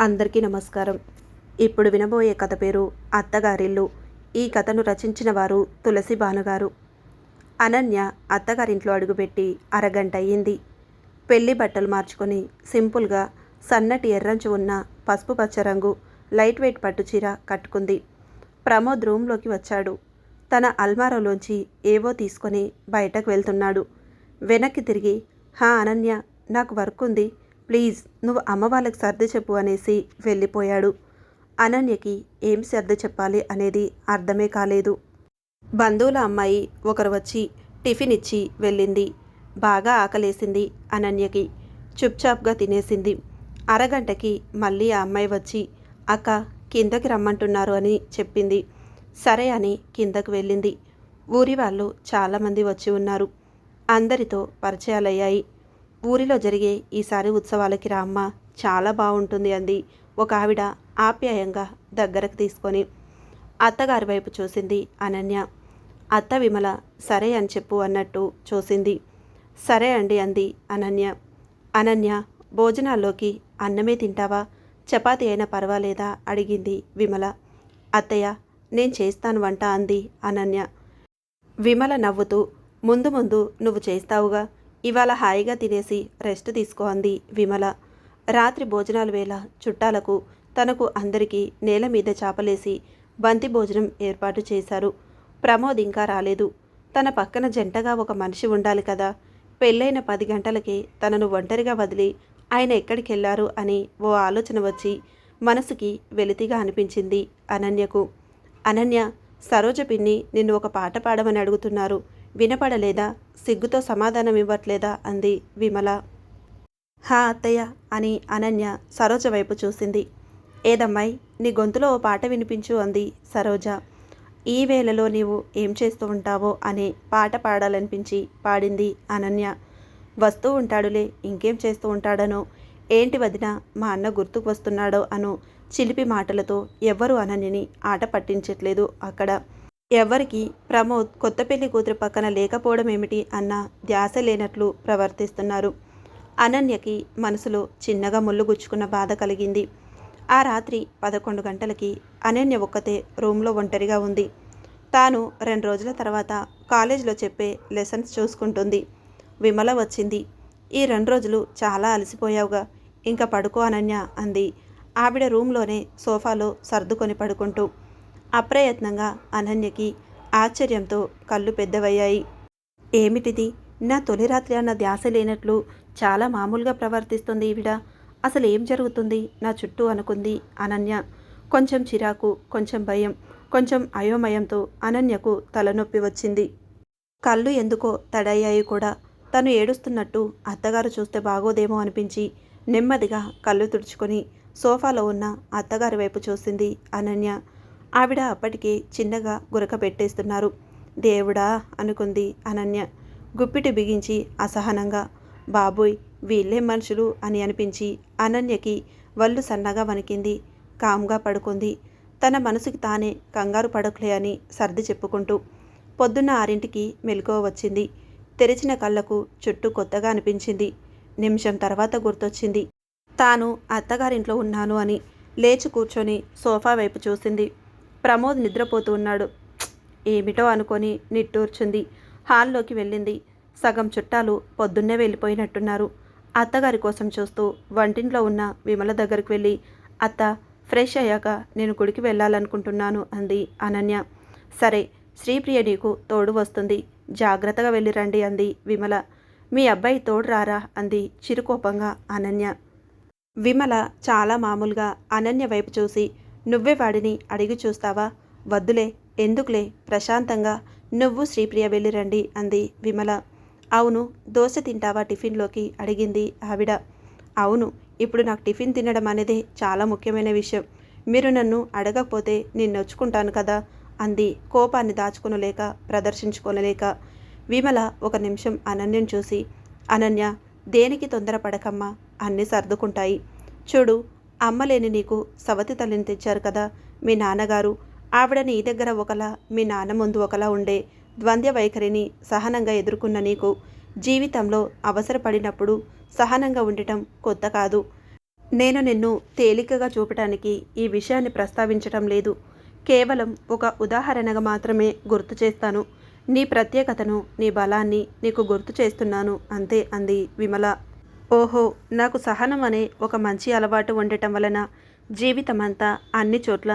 అందరికీ నమస్కారం. ఇప్పుడు వినబోయే కథ పేరు అత్తగారిల్లు. ఈ కథను రచించిన వారు తులసి భానుగారు. అనన్య అత్తగారింట్లో అడుగుపెట్టి అరగంట అయ్యింది. పెళ్ళి బట్టలు మార్చుకొని సింపుల్గా సన్నటి ఎర్రంచు ఉన్న పసుపు పచ్చ రంగు లైట్ వెయిట్ పట్టుచీర కట్టుకుంది. ప్రమోద్ రూమ్లోకి వచ్చాడు. తన అల్మారాలోంచి ఏవో తీసుకొని బయటకు వెళ్తున్నాడు. వెనక్కి తిరిగి హా అనన్య నాకు వర్క్ ఉంది. ప్లీజ్ నువ్వు అమ్మ వాళ్ళకి సర్ది చెప్పు అనేసి వెళ్ళిపోయాడు. అనన్యకి ఏం సర్ది చెప్పాలి అనేది అర్థమే కాలేదు. బంధువుల అమ్మాయి ఒకరు వచ్చి టిఫిన్ ఇచ్చి వెళ్ళింది. బాగా ఆకలేసింది అనన్యకి. చుప్చాప్గా తినేసింది. అరగంటకి మళ్ళీ ఆ అమ్మాయి వచ్చి అక్క కిందకి రమ్మంటున్నారు అని చెప్పింది. సరే అని కిందకు వెళ్ళింది. ఊరి వాళ్ళు చాలామంది వచ్చి ఉన్నారు. అందరితో పరిచయాలయ్యాయి. ఊరిలో జరిగే ఈసారి ఉత్సవాలకి రా అమ్మ చాలా బాగుంటుంది అంది. ఒక ఆవిడ ఆప్యాయంగా దగ్గరకు తీసుకొని అత్తగారి వైపు చూసింది అనన్య. అత్త విమల సరే అని చెప్పు అన్నట్టు చూసింది. సరే అండి అంది అనన్య. అనన్య భోజనాల్లోకి అన్నమే తింటావా? చపాతి అయినా పర్వాలేదా? అడిగింది విమల. అత్తయ్య నేను చేస్తాను వంట అంది అనన్య. విమల నవ్వుతూ ముందు ముందు నువ్వు చేస్తావుగా? ఇవాళ హాయిగా తినేసి రెస్ట్ తీసుకో అంది విమల. రాత్రి భోజనాల వేళ చుట్టాలకు తనకు అందరికీ నేల మీద చాపలేసి బంతి భోజనం ఏర్పాటు చేశారు. ప్రమోద్ ఇంకా రాలేదు. తన పక్కన జంటగా ఒక మనిషి ఉండాలి కదా. పెళ్ళైన పది గంటలకే తనను ఒంటరిగా వదిలి ఆయన ఎక్కడికి వెళ్ళారు అని ఓ ఆలోచన వచ్చి మనసుకి వెలితిగా అనిపించింది అనన్యకు. అనన్య సరోజ పిన్ని నిన్ను ఒక పాట పాడమని అడుగుతున్నారు. వినపడలేదా? సిగ్గుతో సమాధానం ఇవ్వట్లేదా అంది విమల. హా అత్తయ్య! అని అనన్య సరోజ వైపు చూసింది. ఏదమ్మాయి నీ గొంతులో ఓ పాట వినిపించు అంది సరోజ. ఈ వేళలో నీవు ఏం చేస్తూ ఉంటావో అనే పాట పాడాలనిపించి పాడింది అనన్య. వస్తూ ఉంటాడులే ఇంకేం చేస్తూ ఉంటాడనో? ఏంటి వదిన మా అన్న గుర్తుకు వస్తున్నాడో అను చిలిపి మాటలతో ఎవ్వరూ అనన్యని ఆట పట్టించట్లేదు అక్కడ. ఎవ్వరికి ప్రమోద్ కొత్త పెళ్ళి కూతురు పక్కన లేకపోవడం ఏమిటి అన్న ధ్యాస లేనట్లు ప్రవర్తిస్తున్నారు. అనన్యకి మనసులో చిన్నగా ముళ్ళుగుచ్చుకున్న బాధ కలిగింది. ఆ రాత్రి పదకొండు గంటలకి అనన్య ఒక్కతే రూమ్లో ఒంటరిగా ఉంది. తాను రెండు రోజుల తర్వాత కాలేజీలో చెప్పే లెసన్స్ చూసుకుంటుంది. విమల వచ్చింది. ఈ రెండు రోజులు చాలా అలసిపోయావుగా. ఇంకా పడుకో అనన్య అంది. ఆవిడ రూమ్లోనే సోఫాలో సర్దుకొని పడుకుంటూ అప్రయత్నంగా అనన్యకి ఆశ్చర్యంతో కళ్ళు పెద్దవయ్యాయి. ఏమిటిది? నా తొలి రాత్రి అన్న ధ్యాస లేనట్లు చాలా మామూలుగా ప్రవర్తిస్తుంది ఈవిడ. అసలు ఏం జరుగుతుంది? నా చుట్టూ అనుకుంది అనన్య. కొంచెం చిరాకు కొంచెం భయం కొంచెం అయోమయంతో అనన్యకు తలనొప్పి వచ్చింది. కళ్ళు ఎందుకో తడయ్యాయి కూడా. తను ఏడుస్తున్నట్టు అత్తగారు చూస్తే బాగోదేమో అనిపించి నెమ్మదిగా కళ్ళు తుడుచుకొని సోఫాలో ఉన్న అత్తగారి వైపు చూసింది అనన్య. ఆవిడ అప్పటికే చిన్నగా గురక పెట్టేస్తున్నారు. దేవుడా అనుకుంది అనన్య. గుప్పిటి బిగించి అసహనంగా బాబోయ్ వీళ్ళే మనుషులు అని అనిపించి అనన్యకి వళ్ళు సన్నగా వణికింది కామ్గా పడుకుంది. తన మనసుకి తానే కంగారు పడకులే అని సర్ది చెప్పుకుంటూ పొద్దున్న ఆరింటికి మెలకువ వచ్చింది. తెరిచిన కళ్ళకు చుట్టూ కొత్తగా అనిపించింది. నిమిషం తర్వాత గుర్తొచ్చింది. తాను అత్తగారింట్లో ఉన్నాను అని లేచి కూర్చొని సోఫా వైపు చూసింది. ప్రమోద్ నిద్రపోతూ ఉన్నాడు. ఏమిటో అనుకొని నిట్టూర్చుంది. హాల్లోకి వెళ్ళింది. సగం చుట్టాలు పొద్దున్నే వెళ్ళిపోయినట్టున్నారు. అత్తగారి కోసం చూస్తూ వంటింట్లో ఉన్న విమల దగ్గరికి వెళ్ళి అత్త ఫ్రెష్ అయ్యాక నేను గుడికి వెళ్ళాలనుకుంటున్నాను అంది అనన్య. సరే శ్రీప్రియ నీకు తోడు వస్తుంది. జాగ్రత్తగా వెళ్ళి రండి అంది విమల. మీ అబ్బాయి తోడు రారా అంది చిరుకోపంగా అనన్య. విమల చాలా మామూలుగా అనన్య వైపు చూసి నువ్వే వాడిని అడిగి చూస్తావా? వద్దులే ఎందుకులే? ప్రశాంతంగా నువ్వు శ్రీప్రియ వెళ్ళి రండి అంది విమల. అవును దోశ తింటావా? టిఫిన్లోకి అడిగింది ఆవిడ. అవును ఇప్పుడు నాకు టిఫిన్ తినడం అనేది చాలా ముఖ్యమైన విషయం. మీరు నన్ను అడగకపోతే నేను నొచ్చుకుంటాను కదా? అంది కోపాన్ని దాచుకొనలేక ప్రదర్శించుకోనలేక. విమల ఒక నిమిషం అనన్యం చూసి అనన్య దేనికి తొందరపడకమ్మా? అన్నీ సర్దుకుంటాయి. చూడు అమ్మలేని నీకు సవతి తల్లిని తెచ్చారు కదా. మీ నాన్నగారు ఆవిడ నీ దగ్గర ఒకలా మీ నాన్న ముందు ఒకలా ఉండే ద్వంద్వ వైఖరిని సహనంగా ఎదుర్కొన్న నీకు జీవితంలో అవసరపడినప్పుడు సహనంగా ఉండటం కొత్త కాదు. నేను నిన్ను తేలికగా చూపటానికి ఈ విషయాన్ని ప్రస్తావించటం లేదు. కేవలం ఒక ఉదాహరణగా మాత్రమే గుర్తు చేస్తాను. నీ ప్రత్యేకతను నీ బలాన్ని నీకు గుర్తు చేస్తున్నాను అంతే అంది విమల. ఓహో నాకు సహనం అనే ఒక మంచి అలవాటు ఉండటం వలన జీవితమంతా అన్ని చోట్ల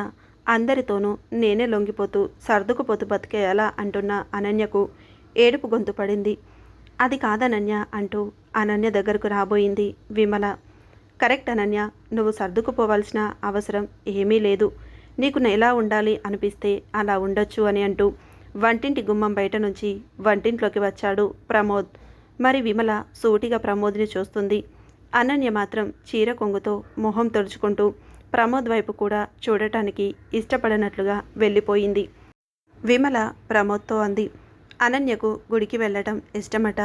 అందరితోనూ నేనే లొంగిపోతూ సర్దుకుపోతూ బతికేయాలా అంటున్న అనన్యకు ఏడుపు గొంతు పడింది. అది కాదనన్య అంటూ అనన్య దగ్గరకు రాబోయింది విమల. కరెక్ట్ అనన్య నువ్వు సర్దుకుపోవాల్సిన అవసరం ఏమీ లేదు. నీకు ఎలా ఉండాలి అనిపిస్తే అలా ఉండొచ్చు అని అంటూ వంటింటి గుమ్మం బయట నుంచి వంటింట్లోకి వచ్చాడు ప్రమోద్. మరి విమల సూటిగా ప్రమోద్ని చూస్తుంది. అనన్య మాత్రం చీర కొంగుతో మొహం తుడుచుకుంటూ ప్రమోద్ వైపు కూడా చూడటానికి ఇష్టపడనట్లుగా వెళ్ళిపోయింది. విమల ప్రమోద్తో అంది అనన్యకు గుడికి వెళ్ళటం ఇష్టమట.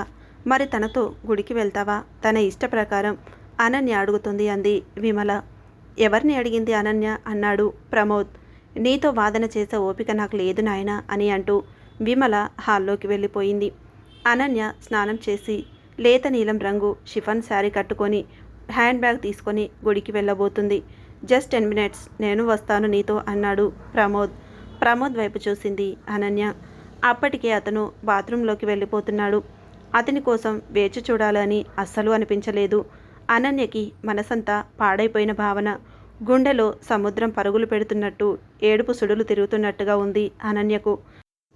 మరి తనతో గుడికి వెళ్తావా? తన ఇష్ట ప్రకారం అనన్య అడుగుతుంది అంది విమల. ఎవరిని అడిగింది అనన్య? అన్నాడు ప్రమోద్. నీతో వాదన చేసే ఓపిక నాకు లేదు నాయనా అని అంటూ విమల హాల్లోకి వెళ్ళిపోయింది. అనన్య స్నానం చేసి లేత నీలం రంగు షిఫన్ శారీ కట్టుకొని హ్యాండ్ బ్యాగ్ తీసుకొని గుడికి వెళ్ళబోతుంది. జస్ట్ టెన్ మినిట్స్ నేను వస్తాను నీతో అన్నాడు ప్రమోద్. ప్రమోద్ వైపు చూసింది అనన్య. అప్పటికే అతను బాత్రూంలోకి వెళ్ళిపోతున్నాడు. అతని కోసం వేచి చూడాలని అస్సలు అనిపించలేదు. అనన్యకి మనసంతా పాడైపోయిన భావన. గుండెలో సముద్రం పరుగులు పెడుతున్నట్టు ఏడుపు సుడులు తిరుగుతున్నట్టుగా ఉంది అనన్యకు.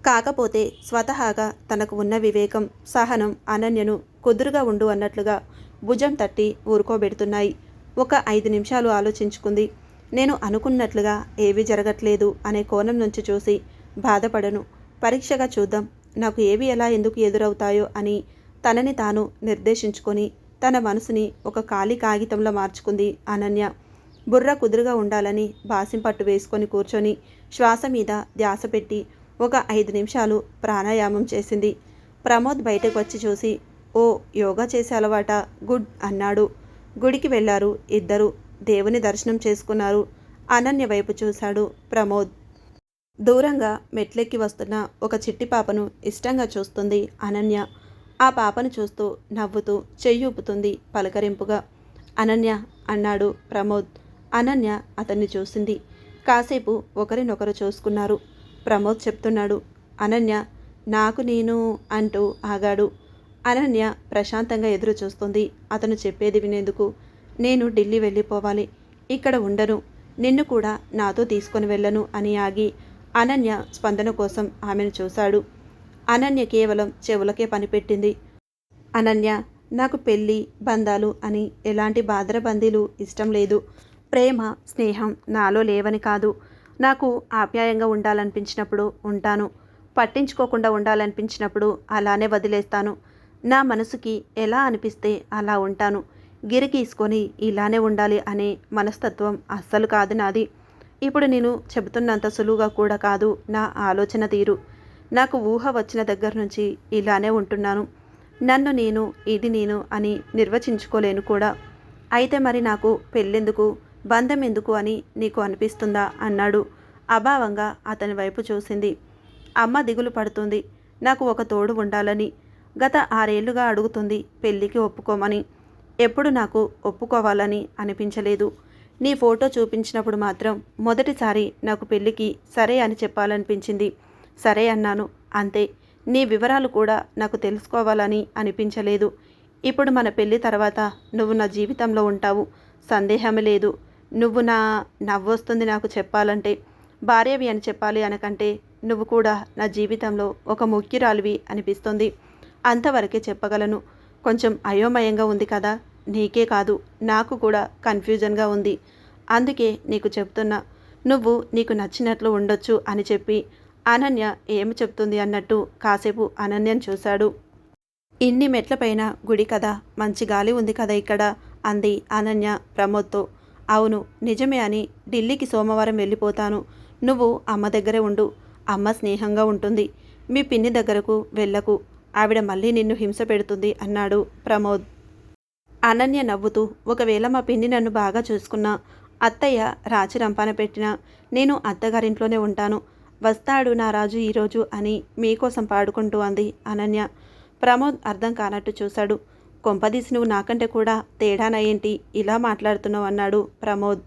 కాకపోతే స్వతహాగా తనకు ఉన్న వివేకం సహనం అనన్యను కుదురుగా ఉండు అన్నట్లుగా భుజం తట్టి ఊరుకోబెడుతున్నాయి. ఒక ఐదు నిమిషాలు ఆలోచించుకుంది. నేను అనుకున్నట్లుగా ఏవి జరగట్లేదు అనే కోణం నుంచి చూసి బాధపడను. పరీక్షగా చూద్దాం. నాకు ఏవి ఎలా ఎందుకు ఎదురవుతాయో అని తనని తాను నిర్దేశించుకొని తన మనసుని ఒక ఖాళీ కాగితంలో మార్చుకుంది అనన్య. బుర్ర కుదురుగా ఉండాలని బాసింపట్టు వేసుకొని కూర్చొని శ్వాస మీద ధ్యాస పెట్టి ఒక ఐదు నిమిషాలు ప్రాణాయామం చేసింది. ప్రమోద్ బయటకు వచ్చి చూసి ఓ యోగా చేసే అలవాట గుడ్ అన్నాడు. గుడికి వెళ్ళారు ఇద్దరు. దేవుని దర్శనం చేసుకున్నారు. అనన్య వైపు చూశాడు ప్రమోద్. దూరంగా మెట్లెక్కి వస్తున్న ఒక చిట్టి పాపను ఇష్టంగా చూస్తుంది అనన్య. ఆ పాపను చూస్తూ నవ్వుతూ చెయ్యి ఊపుతుంది పలకరింపుగా. అనన్య అన్నాడు ప్రమోద్. అనన్య అతన్ని చూసింది. కాసేపు ఒకరినొకరు చూసుకున్నారు. ప్రమోద్ చెప్తున్నాడు. అనన్య నాకు నేను అంటూ ఆగాడు. అనన్య ప్రశాంతంగా ఎదురు చూస్తుంది అతను చెప్పేది వినేందుకు నేను ఢిల్లీ వెళ్ళిపోవాలి. ఇక్కడ ఉండను. నిన్ను కూడా నాతో తీసుకొని వెళ్ళను అని ఆగి అనన్య స్పందన కోసం ఆమెను చూశాడు. అనన్య కేవలం చెవులకే పనిపెట్టింది అనన్య నాకు పెళ్ళి బంధాలు అని ఎలాంటి బాధరబందీలు ఇష్టం లేదు. ప్రేమ స్నేహం నాలో లేవని కాదు. నాకు ఆప్యాయంగా ఉండాలనిపించినప్పుడు ఉంటాను. పట్టించుకోకుండా ఉండాలనిపించినప్పుడు అలానే వదిలేస్తాను. నా మనసుకి ఎలా అనిపిస్తే అలా ఉంటాను. గిరిగీసుకొని ఇలానే ఉండాలి అనే మనస్తత్వం అస్సలు కాదు నాది. ఇప్పుడు నేను చెబుతున్నంత సులువుగా కూడా కాదు నా ఆలోచన తీరు. నాకు ఊహ వచ్చిన దగ్గర నుంచి ఇలానే ఉంటున్నాను. నన్ను నేను ఇది నేను అని నిర్వచించుకోలేను కూడా. అయితే మరి నాకు పెళ్ళెందుకు? బంధం ఎందుకు అని నీకు అనిపిస్తుందా? అన్నాడు. అభావంగా అతని వైపు చూసింది. అమ్మ దిగులు పడుతుంది. నాకు ఒక తోడు ఉండాలని గత ఆరేళ్ళుగా అడుగుతుంది పెళ్ళికి ఒప్పుకోమని. ఎప్పుడు నాకు ఒప్పుకోవాలని అనిపించలేదు. నీ ఫోటో చూపించినప్పుడు మాత్రం మొదటిసారి నాకు పెళ్ళికి సరే అని చెప్పాలనిపించింది. సరే అన్నాను. అంతే. నీ వివరాలు కూడా నాకు తెలుసుకోవాలని అనిపించలేదు. ఇప్పుడు మన పెళ్ళి తర్వాత నువ్వు నా జీవితంలో ఉంటావు. సందేహమే లేదు. నువ్వు నా నవ్వొస్తుంది నాకు చెప్పాలంటే భార్యవి అని చెప్పాలి అనకంటే నువ్వు కూడా నా జీవితంలో ఒక ముఖ్యురాలివి అనిపిస్తుంది. అంతవరకే చెప్పగలను. కొంచెం అయోమయంగా ఉంది కదా? నీకే కాదు. నాకు కూడా కన్ఫ్యూజన్గా ఉంది. అందుకే నీకు చెప్తున్నా. నువ్వు నీకు నచ్చినట్లు ఉండొచ్చు అని చెప్పి. అనన్య ఏమి చెప్తుంది అన్నట్టు కాసేపు అనన్యను చూశాడు. ఇన్ని మెట్లపైన గుడి కదా? మంచి గాలి ఉంది కదా ఇక్కడ? అంది అనన్య ప్రమోద్తో. అవును నిజమే అని ఢిల్లీకి సోమవారం వెళ్ళిపోతాను. నువ్వు అమ్మ దగ్గరే ఉండు. అమ్మ స్నేహంగా ఉంటుంది. మీ పిన్ని దగ్గరకు వెళ్ళకు. ఆవిడ మళ్ళీ నిన్ను హింస పెడుతుంది అన్నాడు ప్రమోద్. అనన్య నవ్వుతూ ఒకవేళ మా పిన్ని నన్ను బాగా చూసుకున్నా అత్తయ్య రాజు రంపాన పెట్టినా నేను అత్తగారింట్లోనే ఉంటాను. వస్తాడు నా రాజు ఈరోజు అని మీకోసం పాడుకుంటూ అంది అనన్య. ప్రమోద్ అర్థం కానట్టు చూశాడు. కొంపదీసి నువ్వు నాకంటే కూడా తేడానా ఏంటి ఇలా మాట్లాడుతున్నావు అన్నాడు ప్రమోద్.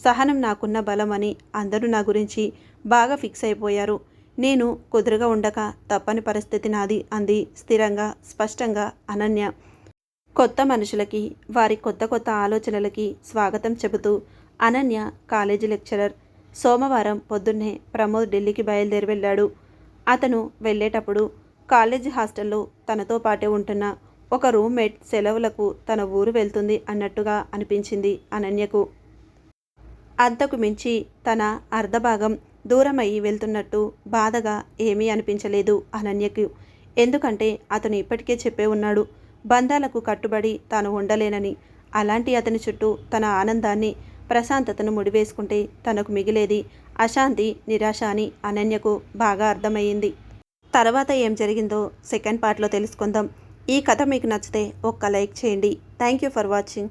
సహనం నాకున్న బలం అని అందరూ నా గురించి బాగా ఫిక్స్ అయిపోయారు. నేను కుదురుగా ఉండక తప్పని పరిస్థితి నాది అంది స్థిరంగా స్పష్టంగా అనన్య. కొత్త మనుషులకి వారి కొత్త కొత్త ఆలోచనలకి స్వాగతం చెబుతూ అనన్య కాలేజీ లెక్చరర్. సోమవారం పొద్దున్నే ప్రమోద్ ఢిల్లీకి బయలుదేరి వెళ్ళాడు. అతను వెళ్ళేటప్పుడు కాలేజీ హాస్టల్లో తనతో పాటే ఉంటున్న ఒక రూమ్మేట్ సెలవులకు తన ఊరు వెళ్తుంది అన్నట్టుగా అనిపించింది అనన్యకు. అంతకు మించి తన అర్ధభాగం దూరమయ్యి వెళ్తున్నట్టు బాధగా ఏమీ అనిపించలేదు అనన్యకు. ఎందుకంటే అతను ఇప్పటికే చెప్పే ఉన్నాడు బంధాలకు కట్టుబడి తాను ఉండలేనని. అలాంటి అతని చుట్టూ తన ఆనందాన్ని ప్రశాంతతను ముడివేసుకుంటే తనకు మిగిలేది అశాంతి నిరాశ అని అనన్యకు బాగా అర్థమయ్యింది. తర్వాత ఏం జరిగిందో సెకండ్ పార్ట్లో తెలుసుకుందాం. ఈ కథ మీకు నచ్చితే ఒక్క లైక్ చేయండి. Thank you for watching